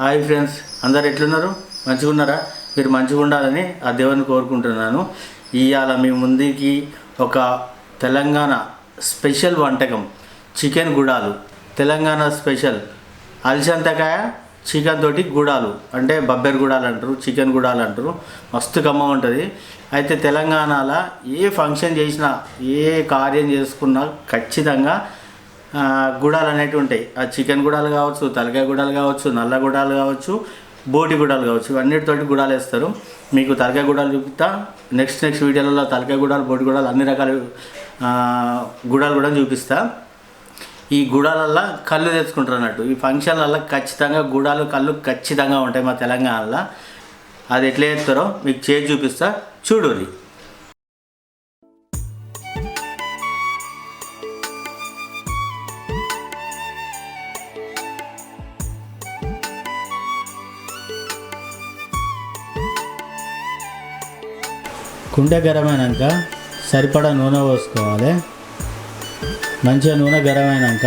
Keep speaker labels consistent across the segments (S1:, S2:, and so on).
S1: Hi friends అందరు ఎట్లున్నారు? మంచిగా ఉన్నారా మీరు మంచిగా ఉండాలని ఆ దేవుని కోరుకుంటున్నాను. ఇవాళ మీ ముందుకి ఒక తెలంగాణ స్పెషల్ వంటకం చికెన్ గుడాలు. తెలంగాణ స్పెషల్. అలసంతకాయ చికెన్ తోటి గుడాలు. అంటే బబ్బెర్ గుడాలు అంటారు చికెన్ గుడాలు అంటారు. మస్తు కమ్మ ఉంటుంది. అయితే తెలంగాణలో ఏ ఫంక్షన్ చేసినా ఏ కార్యం చేసుకున్నా ఖచ్చితంగా గుడాలు అనేవి ఉంటాయి ఆ చికెన్ గుడాలు కావచ్చు తలకాయ గుడాలు కావచ్చు నల్ల గుడాలు కావచ్చు బోటి గుడాలు కావచ్చు ఇవన్నిటితోటి గుడాలు వేస్తారు. మీకు తలకాయ గుడాలు చూపిస్తా. నెక్స్ట్ నెక్స్ట్ వీడియోలలో తలకాయ గుడాలు బోటి గుడాలు అన్ని రకాల గుడాలు కూడా చూపిస్తా. ఈ గుడాలల్లో కళ్ళు తెచ్చుకుంటారు అన్నట్టు. ఈ ఫంక్షన్లల్లో ఖచ్చితంగా గుడాలు కళ్ళు ఖచ్చితంగా ఉంటాయి మా తెలంగాణలో. అది ఎట్లా చేస్తారో మీకు చేసి చూపిస్తా. చూడుర్రి కుండ గరమైనాక సరిపడా నూనె పోసుకోవాలి. మంచిగా నూనె గరమైనాక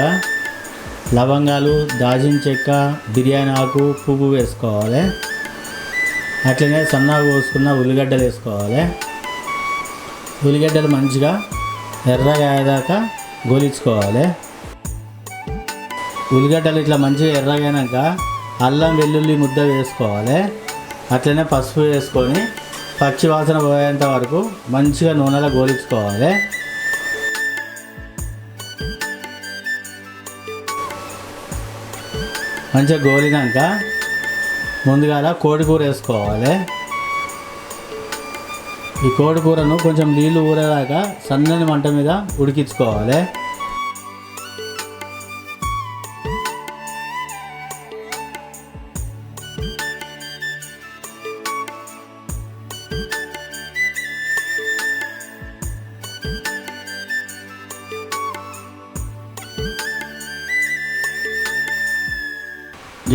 S1: లవంగాలు దాచిన చెక్క బిర్యానీ ఆకు పువ్వు వేసుకోవాలి. అట్లనే సన్నగా కోసుకున్న ఉల్లిగడ్డలు వేసుకోవాలి. ఉల్లిగడ్డలు మంచిగా ఎర్రగా అయ్యేదాకా గోలించుకోవాలి. ఉల్లిగడ్డలు ఇట్లా మంచిగా ఎర్రగైనాక అల్లం వెల్లుల్లి ముద్ద వేసుకోవాలి. అట్లనే పసుపు వేసుకొని పచ్చి వాసన పోయేంత వరకు మంచిగా నూనెలో గోలించుకోవాలి. మంచిగా గోలినాక ముందుగా కోడికూర వేసుకోవాలి. ఈ కోడికూరను కొంచెం నీళ్ళు ఊరేదాకా సన్నని మంట మీద ఉడికించుకోవాలి.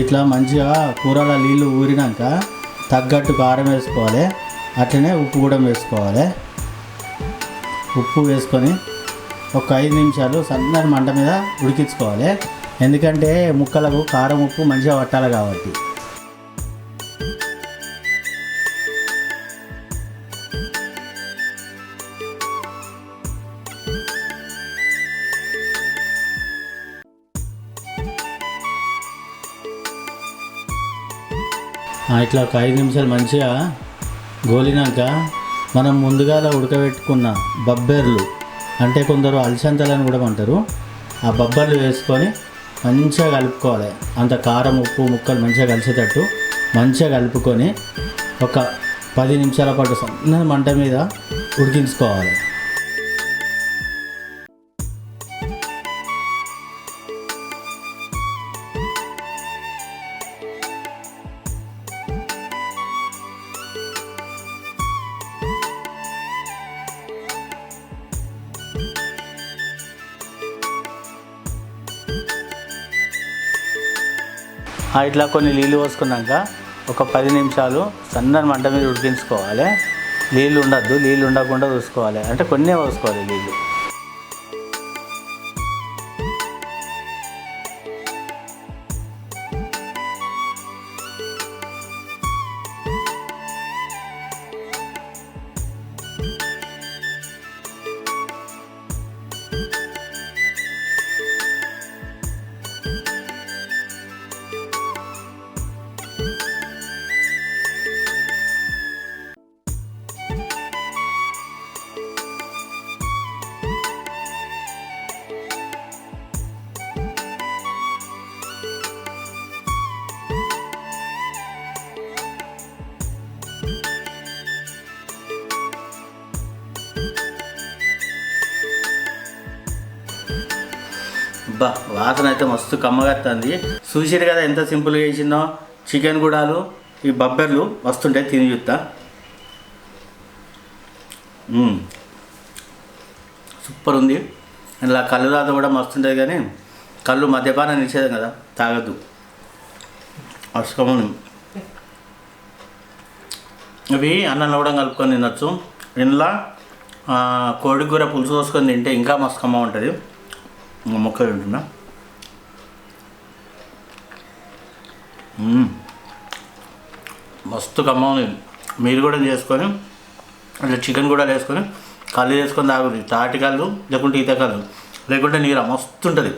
S1: ఇట్లా మంచిగా కూరలో నీళ్ళు ఊరినాక తగ్గట్టు కారం వేసుకోవాలి. అట్లనే ఉప్పు కూడా వేసుకోవాలి. ఉప్పు వేసుకొని ఒక ఐదు నిమిషాలు సన్నని మంట మీద ఉడికించుకోవాలి. ఎందుకంటే ముక్కలకు కారం ఉప్పు మంచిగా పట్టాలి కాబట్టి. ఇట్లా ఒక ఐదు నిమిషాలు మంచిగా గోలినాక మనం ముందుగా ఉడకబెట్టుకున్న బబ్బెర్లు అంటే కొందరు అలసంతలని కూడా అంటారు ఆ బబ్బర్లు వేసుకొని మంచిగా కలుపుకోవాలి. అంత కారం ఉప్పు ముక్కలు మంచిగా కలిసేటట్టు మంచిగా కలుపుకొని ఒక పది నిమిషాల పాటు సన్న మంట మీద ఉడికించుకోవాలి. ఇట్లా కొన్ని నీళ్ళు పోసుకున్నాక ఒక పది నిమిషాలు సన్నని మంట మీద ఉడికించుకోవాలి. నీళ్ళు ఉండద్దు నీళ్ళు ఉండకుండా చూసుకోవాలి. అంటే కొన్నే పోసుకోవాలి నీళ్ళు అబ్బా వాసన అయితే మస్తు కమ్మగత్తుంది. చూసిరు కదా ఎంత సింపుల్గా వేసిందో చికెన్ గుడాలు ఈ బబ్బర్లు వస్తుంటాయి తిని చూస్తా సూపర్ ఉంది. ఇలా కళ్ళు రాత కూడా మస్తుంటుంది కానీ కళ్ళు మద్యపానం నిషేధం కదా తాగద్దు. అసుకమని ఇవి అన్నంలో కూడా కలుపుకొని తినచ్చు. ఇంట్లో కోడి కూర పులుసు పోసుకొని తింటే ఇంకా మస్తు కమ్మ ఉంటుంది మొక్క తింటున్నా మస్తు కమ్మగా మీరు కూడా చేసుకొని అట్లా చికెన్ కూడా వేసుకొని కళ్ళు వేసుకొని తాగుతుంది తాటి కళ్ళు లేకుంటే ఈత కళ్ళు లేకుంటే నీర మస్తు ఉంటుంది.